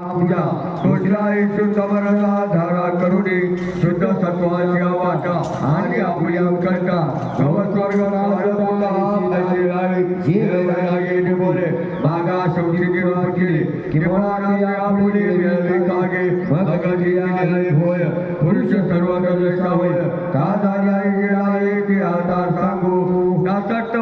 पूजा सोचला शुद्ध वरला धारा करुणे, शुद्ध सत्वाच्या वाटा आणि आपुल्या करता भव स्वर्गला हरवला लागे बोले, बागा शौची निर्वाह केले किरवाना आपुले मिळाले कागे, भगती आले होय. पुरुष सर्व होय ताज आले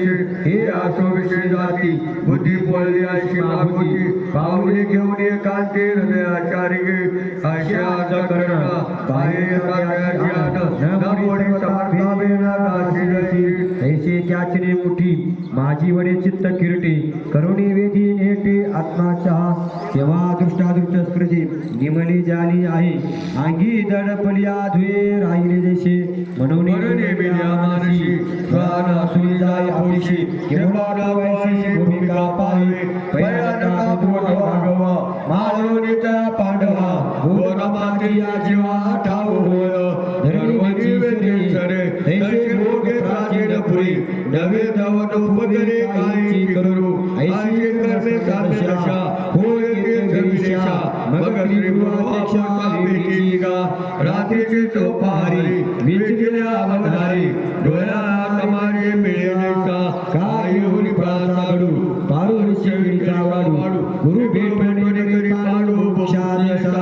परिषद हे आसो जाती. बुद्धी पळली अशी मागोची. पाहुणे घेऊन एकांती हृदयाचारी गे आशा करण ऐसे त्याचने मुठी माझी वडे चित्त किरटे. करुणी वेधी नेटे आत्माचा. तेव्हा दृष्टादृष्ट स्पृशी निमली जाली आहे. अंगी दडपल्या धुये राहिले जसे जाय पोशी भूमिका पाहि भयानका दूर पांडवा भुवन माती या जीवा ठाऊ होय. धर्मजी तैसे प्राचीन पुरी नवे धवन उपगरे काही करू. ऐशी कर्मे साधे दशा होय ते मग श्री गा रात्रीची चोपारी विचल्या बंधारी डोळ्या ಪ್ರಾಣಗಳು ಪಾರು ವಿಷಯವಾಡು ಗುರು ಬೇಟೆಗಳು ಶಾರಸರ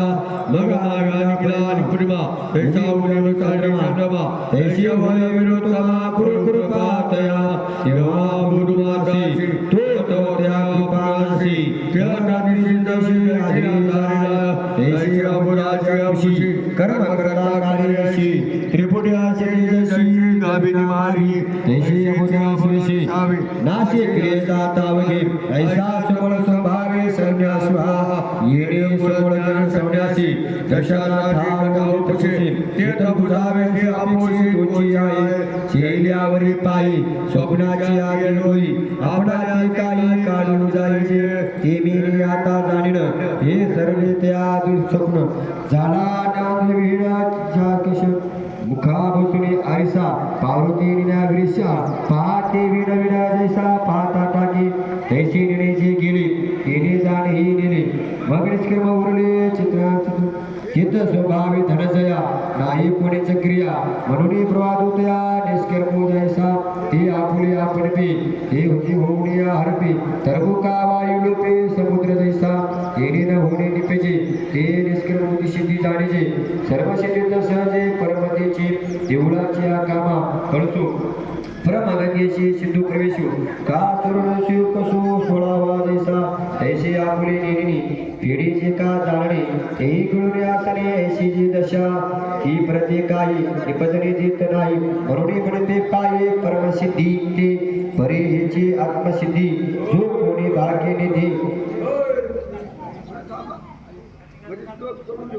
ಮಗ ಗಾಗಿಲಾನಿ ಕುರಿಮ ಎಸಾವುಗಳು ತಾಂಡವ ದೇಶೀಯ ಹೊಯ ವಿರೋಧ ಗುರು ಕೃಪಾತಯ ಶಿವಾಬುದು ಮಾಸಿ ತೋತೋದಯ ಕೃಪಾಸಿ ಕೇರಳದಿಂದ ಶ್ರೀ ಹರಿಯಾಣ ದೇಶೀಯ ಅಪರಾಜಿಯ ಶ್ರೀ ಕರ್ಮ ಕರ್ತಾಗಾರಿಯ ಶ್ರೀ ತ್ರಿಪುಟಿಯ ಶ್ರೀ ಶ್ರೀ ಗಾಬಿನಿ ಮಾರಿ ದೇಶೀಯ ಪುಣ್ಯ अवशी कर्म करता तावगे ऐसा आशी संभावे संन्यास मारी तैसे अमुद्रा येणे समळ ज्ञान संन्यासी दशाला ठाव उपसे. तीर्थ बुधावे ते आपोशी तुझी आहे शैल्यावरी पायी स्वप्नाची आगे होई आपणाची काही काढून जायचे ते मी आता जाणीन. हे सर्व त्या स्वप्न. झाला नाम विराच्या किशोर. मुखा बसुनी आरिसा पार्वती निनाग्रिशा पाहते विण विणा जैसा पाहता टाकी तैसी निणे जे गेले तेने जाणे ही नेले. मग निष्कर्म उरले चित्र. चित्त स्वभावी धनजया नाही कोणीच क्रिया म्हणून प्रवाद होत्या निष्कर्म जैसा. ते आपुले आपण पे ते होती होऊन या हरपे. तरबु हो जैसा न होणे निपेजे ते निष्कर्म शेती जाणीचे. सर्व शेतीत सहजे परमतेची देवळाची कामा. कळसो परमगंगेशी सिद्धू प्रवेशो. का तरुण शिव कसो सोळावा जैसा ऐसे आपुले नेणी पिढीचे का जाणे ते कळून आसने ऐशी जी दशा. ही प्रत्येकाई निपजने देत नाही. म्हणून म्हणते पाये परमसिद्धी ते परे हेची आत्मसिद्धी. जो कोणी भाग्य निधी म्हणजे तो करून